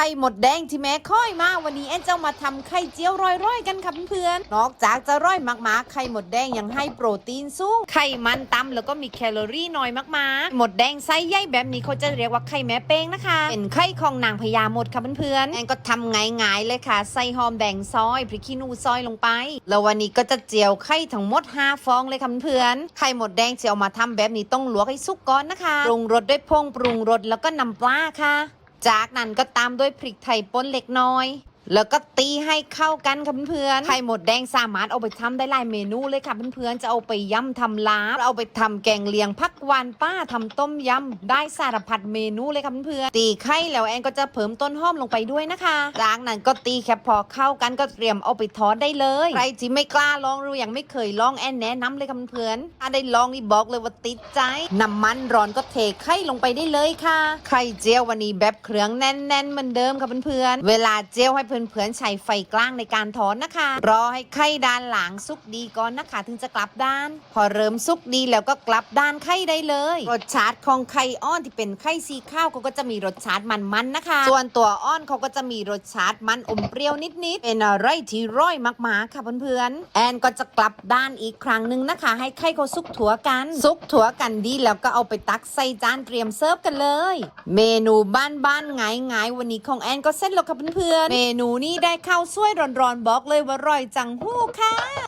ไข่หมดแดงที่แม่ค่อยมาวันนี้แอนเจ้ามาทำไข่เจียวร่อยๆกันค่ะเพื่อนๆนอกจากจะร่อยมากๆไข่หมดแดงยังให้โปรตีนสูงไข่มันต่ำแล้วก็มีแคลอรี่น้อยมากๆ หมดแดงไส้ใหญ่แบบนี้เขาจะเรียกว่าไข่แม่เป้งนะคะเป็นไข่ของนางพญาหมดค่ะเพื่อนๆแอนก็ทำง่ายๆเลยค่ะใส่หอมแดงซอยพริกขี้หนูซอยลงไปแล้ววันนี้ก็จะเจียวไข่ทั้งหมด5ฟองเลยค่ะเพื่อนๆไข่หมดแดงจะเอามาทำแบบนี้ต้องลวกให้สุกก่อนนะคะปรุงรสด้วยพงปรุงรสแล้วก็น้ำปลาค่ะ จากนั้นก็ตามด้วยพริกไทยป่นเล็กน้อย แล้วก็ตีให้เข้ากันค่ะเพื่อนๆไข่หมดแดงสามารถเอาไปทำได้หลายเมนูเลยค่ะเพื่อนๆจะเอาไปย่ำทำลาบเอาไปทำแกงเลียงพักวานป้าทำต้มยำได้สารพัดเมนูเลยค่ะเพื่อนๆตีไข่แล้วแอนก็จะเพิ่มต้นหอมลงไปด้วยนะคะจากนั้นก็ตีแค่พอเข้ากันก็เตรียมเอาไปทอดได้เลยใครที่ไม่กล้าลองหรือยังไม่เคยลองแอนแนะนำเลยค่ะเพื่อนๆถ้าได้ลองนี่บอกเลยว่าติดใจน้ำมันร้อนก็เทไข่ลงไปได้เลยค่ะไข่เจียววันนี้แบบเครื่องแน่นๆเหมือนเดิมค่ะเพื่อนๆเวลาเจียวให้เพื่อนเพื่อนๆใช้ไฟกลางในการทอดนะคะ รอให้ไข่ด้านหลังสุกดีก่อนนะคะ ถึงจะกลับด้าน พอเริ่มสุกดีแล้วก็กลับด้านไข่ได้เลยรสชาติของไข่อ้อนที่เป็นไข่สีข้าวเขาก็จะมีรสชาติมันๆนะคะ ส่วนตัวอ้อนเขาก็จะมีรสชาติมันอมเปรี้ยวนิดๆเป็นอะไรที่ร่อยมากๆค่ะเพื่อนๆแอนก็จะกลับด้านอีกครั้งหนึ่งนะคะ ให้ไข่เขาสุกถั่วกัน สุกถั่วกันดีแล้วก็เอาไปตักใส่จานเตรียมเสิร์ฟกันเลย เมนูบ้านๆไงไงๆวันนี้ของแอนก็เสร็จแล้วค่ะเพื่อนๆเมนูนูนี่ได้ข้าวสวยร้อนๆบอกเลยว่าอร่อยจังหู้ค่ะ